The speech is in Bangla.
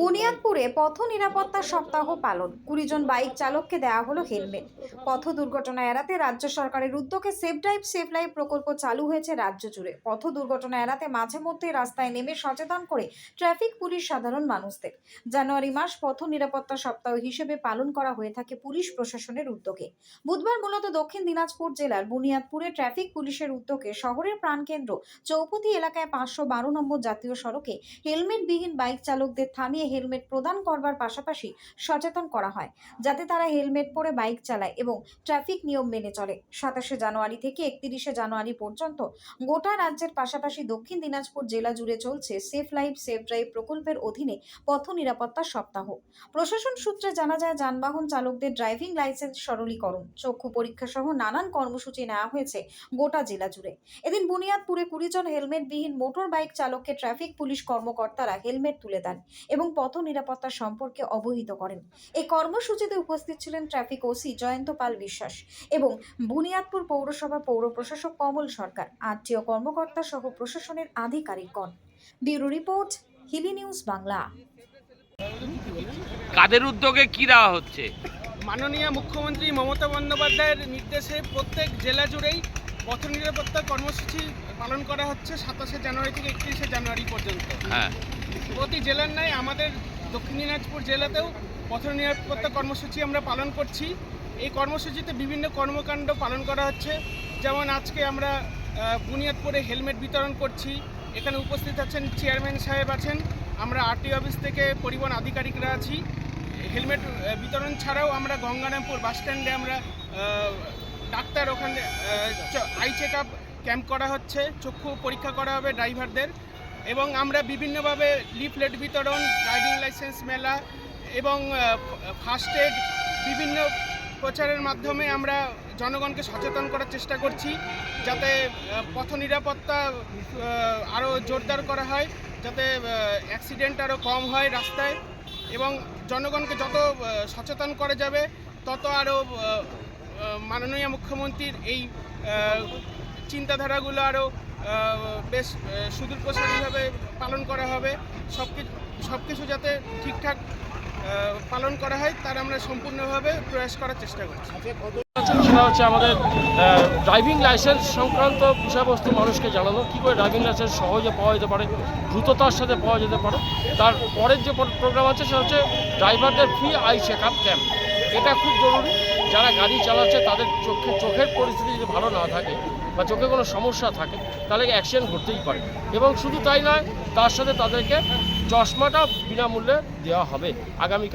বুনিয়াদপুরে পথ নিরাপত্তা সপ্তাহ পালন। কুড়ি জন বাইক চালককে দেওয়া হলো হেলমেট। পথ দুর্ঘটনা এড়াতে রাজ্য সরকারের উদ্যোগে সেফ ড্রাইভ, সেফ লাইফ প্রকল্প চালু হয়েছে রাজ্য জুড়ে। পথ দুর্ঘটনা এড়াতে মাঝে মধ্যে রাস্তায় নেমে সচেতন করে ট্রাফিক পুলিশ সাধারণ মানুষদের। জানুয়ারি মাস পথ নিরাপত্তা সপ্তাহ হিসেবে পালন করা হয়ে থাকে পুলিশ প্রশাসনের উদ্যোগে। বুধবার মূলত দক্ষিণ দিনাজপুর জেলার বুনিয়াদপুরে ট্রাফিক পুলিশের উদ্যোগে শহরের প্রাণকেন্দ্র চৌপতি এলাকায় পাঁচশো বারো নম্বর জাতীয় সড়কে হেলমেটবিহীন বাইক চালকদের থামিয়ে হেলমেট প্রদান করবার পাশাপাশি সচেতন করা হয়, যাতে তারা হেলমেট পরে বাইক চালায় এবং ট্রাফিক নিয়ম মেনে চলে। সাতাশে জানুয়ারি থেকে একত্রিশে জানুয়ারি পর্যন্ত গোটা রাজ্যের পাশাপাশি দক্ষিণ দিনাজপুর জেলা জুড়ে চলছে সেফ লাইফ সেফ ড্রাইভ প্রকল্পের অধীনে পথ নিরাপত্তা সপ্তাহ। প্রশাসন সূত্রে জানা যায়, যানবাহন চালকদের ড্রাইভিং লাইসেন্স সরলীকরণ, চক্ষু পরীক্ষা সহ নানান কর্মসূচি নেওয়া হয়েছে গোটা জেলা জুড়ে। এদিন বুনিয়াদপুরে কুড়ি জন হেলমেটবিহীন মোটর বাইক চালককে ট্রাফিক পুলিশ কর্মকর্তারা হেলমেট তুলে দেন এবং পথ নিরাপত্তা সম্পর্কে অবহিত করেন। এই কর্মসূচিতে উপস্থিত ছিলেন ট্রাফিক ওসি জয়ন্ত পাল বিশ্বাস এবং বুনিয়াদপুর পৌরসভা পৌর প্রশাসক কমল সরকার আত্মীয় কর্মকর্তা সহ প্রশাসনের আধিকারিকগণ। Bureau report Hili news Bangla. কাদের উদ্যোগে কি দেওয়া হচ্ছে? মাননীয় মুখ্যমন্ত্রী মমতা বন্দ্যোপাধ্যায়ের নির্দেশে প্রত্যেক জেলা জুড়েই পথ নিরাপত্তা কর্মসূচি পালন করা হচ্ছে সাতাশে জানুয়ারি থেকে একত্রিশে জানুয়ারি পর্যন্ত। হ্যাঁ। প্রতি জেলার ন্যায় আমাদের দক্ষিণ দিনাজপুর জেলাতেও পথ নিরাপত্তা কর্মসূচি আমরা পালন করছি। এই কর্মসূচিতে বিভিন্ন কর্মকাণ্ড পালন করা হচ্ছে। যেমন আজকে আমরা বুনিয়াদপুরে হেলমেট বিতরণ করছি। এখানে উপস্থিত আছেন চেয়ারম্যান সাহেব আছেন। আমরা আরটি অফিস থেকে পরিবহন আধিকারিকরা আছি। হেলমেট বিতরণ ছাড়াও আমরা গঙ্গারামপুর বাসস্ট্যান্ডে আমরা ডাক্তার ওখানে আই চেক আপ ক্যাম্প করা হচ্ছে, চক্ষু পরীক্ষা করা হবে ড্রাইভারদের এবং আমরা বিভিন্নভাবে লিফলেট বিতরণ ড্রাইভিং লাইসেন্স মেলা এবং ফার্স্ট এড বিভিন্ন প্রচারের মাধ্যমে আমরা জনগণকে সচেতন করার চেষ্টা করছি যাতে পথ নিরাপত্তা আরও জোরদার করা হয়, যাতে অ্যাক্সিডেন্ট আরও কম হয় রাস্তায় এবং জনগণকে যত সচেতন করা যাবে, তত আরও মাননীয় মুখ্যমন্ত্রীর এই চিন্তাধারাগুলো আরও বেশ সুদূরপ্রসারীভাবে পালন করা হবে। সব কিছু সব কিছু যাতে ঠিকঠাক পালন করা হয় তার আমরা সম্পূর্ণভাবে প্রয়াস করার চেষ্টা করছি। সেটা হচ্ছে আমাদের ড্রাইভিং লাইসেন্স সংক্রান্ত বিষয়বস্তু মানুষকে জানানো। কী করে ড্রাইভিং লাইসেন্স সহজে পাওয়া যেতে পারে দ্রুততার সাথে পাওয়া যেতে পারে তার পরের যে প্রোগ্রাম আছে সেটা হচ্ছে ড্রাইভারদের free eye check up camp এটা খুব জরুরি। যারা গাড়ি চালাচ্ছে, তাদের চোখে চোখের পরিস্থিতি যদি ভালো না থাকে বা চোখে কোনো সমস্যা থাকে, তাহলে অ্যাক্সিডেন্ট ঘটতেই পারে। এবং শুধু তাই নয়, তার সাথে তাদেরকে চশমাটা বিনামূল্যে দেওয়া হবে। আগামীকাল